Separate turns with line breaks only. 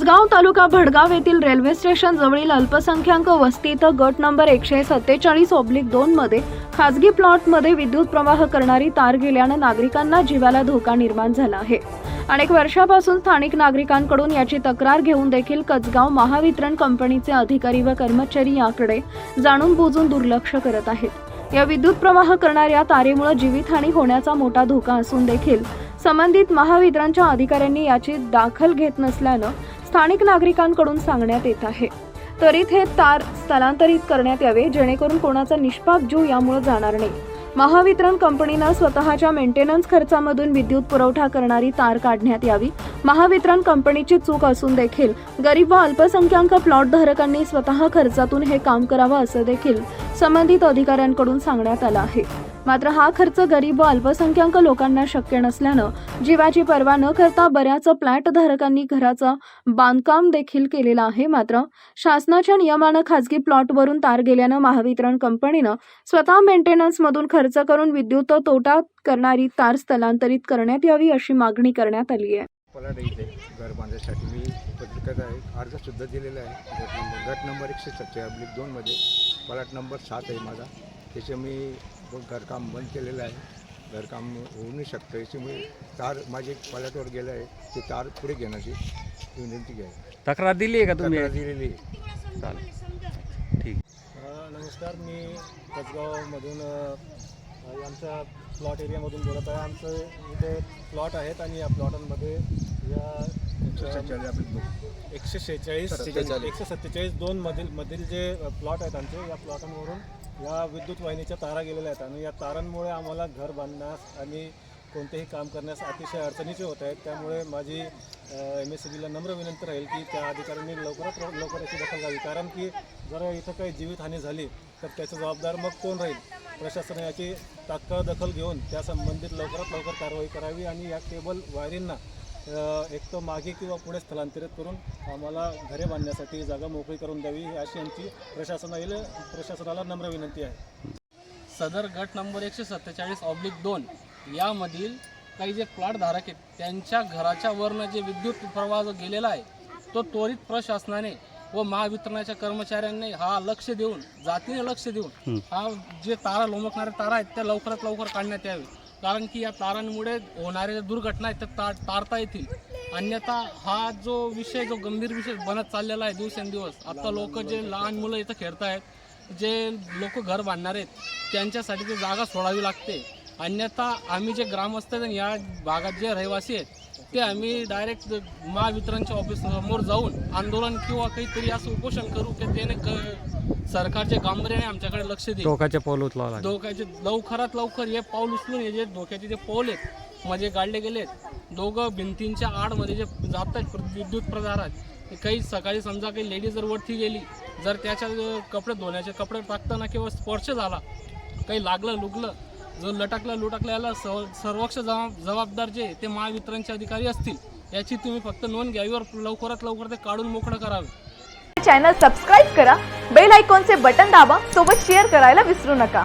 कसगाव तालुका भडगाव येथील railway station जवळील अल्पसंख्याक वस्तीत गट नंबर एकशे सत्तेचाळीस ऑब्लिक दोन मध्ये खासगी प्लॉटमध्ये विद्युत प्रवाह करणारी तार गेल्यानं नागरिकांना जीवाला धोका निर्माण झाला आहे. अनेक वर्षापासून स्थानिक नागरिकांकडून याची तक्रार घेऊन देखील कचगाव महावितरण कंपनीचे अधिकारी व कर्मचारी याकडे जाणून बुजून दुर्लक्ष करत आहेत. या विद्युत प्रवाह करणाऱ्या तारेमुळे जीवितहानी होण्याचा मोठा धोका असून देखील संबंधित महावितरणच्या अधिकाऱ्यांनी याची दाखल घेत नसल्यानं स्थानिक नागरिकांकडून सांगण्यात येत आहे. त्वरित हे तार स्थलांतरित करण्यात यावे जेणेकरून कोणाचा निष्पाप जीव यामुळे जाणार नाही. महावितरण कंपनीनं स्वतःच्या मेंटेनन्स खर्चामधून विद्युत पुरवठा करणारी तार काढण्यात यावी. महावितरण कंपनीची चूक असून देखील गरीब व अल्पसंख्याक प्लॉट धारकांनी स्वतः खर्चातून हे काम करावं असं देखील संबंधित अधिकाऱ्यांकडून सांगण्यात आलं आहे. मात्र हा खर्च गरीब व अल्पसंख्याक लोकांना शक्य नसल्यानं जीवाची पर्वा न करता बऱ्याच फ्लॅट धारकांनी घराचं बांधकाम देखील केलेलं आहे. मात्र शासनाच्या नियमानं खासगी प्लॉटवरून तार गेल्यानं महावितरण कंपनीनं स्वतः मेंटेनन्समधून खर्च करून विद्युत तोटा करणारी तार स्थलांतरित करण्यात यावी अशी मागणी करण्यात आली आहे.
पलाड इथे घर बांधण्यासाठी मी पत्रिकेत आहे. अर्जसुद्धा दिलेला आहे. गट नंबर गट नंबर एकशे सत्ते दोनमध्ये पलाट नंबर सात आहे माझा. त्याचे मी घरकाम बंद केलेलं आहे. घरकाम होऊ नाही शकतं. याच्यामुळे तार माझे पलाटवर गेलं आहे. ते तार पुढे घेण्याची विनंती आहे.
तक्रार दिली आहे का तुम्ही?
तक्रार दिलेली आहे.
चालेल. ठीक.
नमस्कार. मी कसगावमधून अ, आमच्या प्लॉट एरियामधून बोलत आहे. आमचं इथे प्लॉट आहेत आणि या प्लॉटांमध्ये या
एकशे
शेहेचाळीस
सत्तेचाळीस.
एकशे सत्तेचाळीस दोन मधील मधील जे प्लॉट आहेत आमचे या प्लॉटांवरून या विद्युत वाहिनीच्या तारा गेलेल्या आहेत. आणि या तारांमुळे आम्हाला घर बांधण्यास आणि कोणतेही काम करण्यास अतिशय अडचणीचे होत आहेत. त्यामुळे माझी एम एस सी बीला नम्र विनंती राहील की त्या अधिकाऱ्यांनी लवकरात लवकर याची दखल घ्यावी. कारण की जर इथं काही जीवितहानी झाली तर त्याचा जबाबदार मग कोण राहील? प्रशासनाने याची तात्काळ दखल घेऊन त्या संबंधित लवकरात लवकर कारवाई करावी आणि या केबल वायरींना एक तर मागे किंवा पुढे स्थलांतरित करून आम्हाला घरे बांधण्यासाठी जागा मोकळी करून द्यावी अशी आमची प्रशासनाला प्रशासनाला नम्र विनंती आहे.
सदर गट नंबर एकशे सत्तेचाळीस ऑब्लिक दोन यामधील काही जे प्लॉट धारक आहेत त्यांच्या घराच्या वरनं जे विद्युत प्रवाह गेलेला आहे तो त्वरित प्रशासनाने व महावितरणाच्या कर्मचाऱ्यांनी हा लक्ष देऊन जातीने लक्ष देऊन हा जे तारा लोमकणाऱ्या तारा आहेत त्या लवकरात लवकर काढण्यात यावे. कारण की या तारांमुळे होणाऱ्या ज्या दुर्घटना आहेत त्या ता टाळता येतील. अन्यथा हा जो विषय जो गंभीर विषय बनत चाललेला आहे दिवसेंदिवस आता लोक जे लहान मुलं इथं खेळतायत जे लोक घर बांधणार आहेत त्यांच्यासाठी ती जागा सोडावी लागते. अन्यथा आम्ही जे ग्रामस्थ या भागात जे रहिवासी आहेत ते आम्ही डायरेक्ट महावितरणच्या ऑफिस समोर जाऊन आंदोलन किंवा काहीतरी असं उपोषण करू की त्याने सरकारच्या गांभीर्याने आमच्याकडे लक्ष देईल.
टोकाचे पाऊल उचलावं लागेल.
धोक्याचे लवकरात लवकर हे पाऊल उचलून हे जे धोक्याचे जे पाऊल आहेत म्हणजे गाडले गेलेत दोघं भिंतींच्या आडमध्ये जे जात आहेत विद्युत प्रदारात काही सकाळी समजा काही लेडीज जर वरती गेली जर त्याच्या कपडे धुण्याचे कपडे टाकताना किंवा स्पर्श झाला काही लागलं लुगलं जो लटकला लुटकलं याला सर्व सर्वक्ष जबाब जबाबदार जे ते महावितरणचे अधिकारी असतील याची तुम्ही फक्त नोंद घ्यावी लवकरात लवकर ते काढून मोकळं करावे.
चॅनल सबस्क्राईब करा. बेल आयकॉनचे बटन दाबा. सोबत शेअर करायला विसरू नका.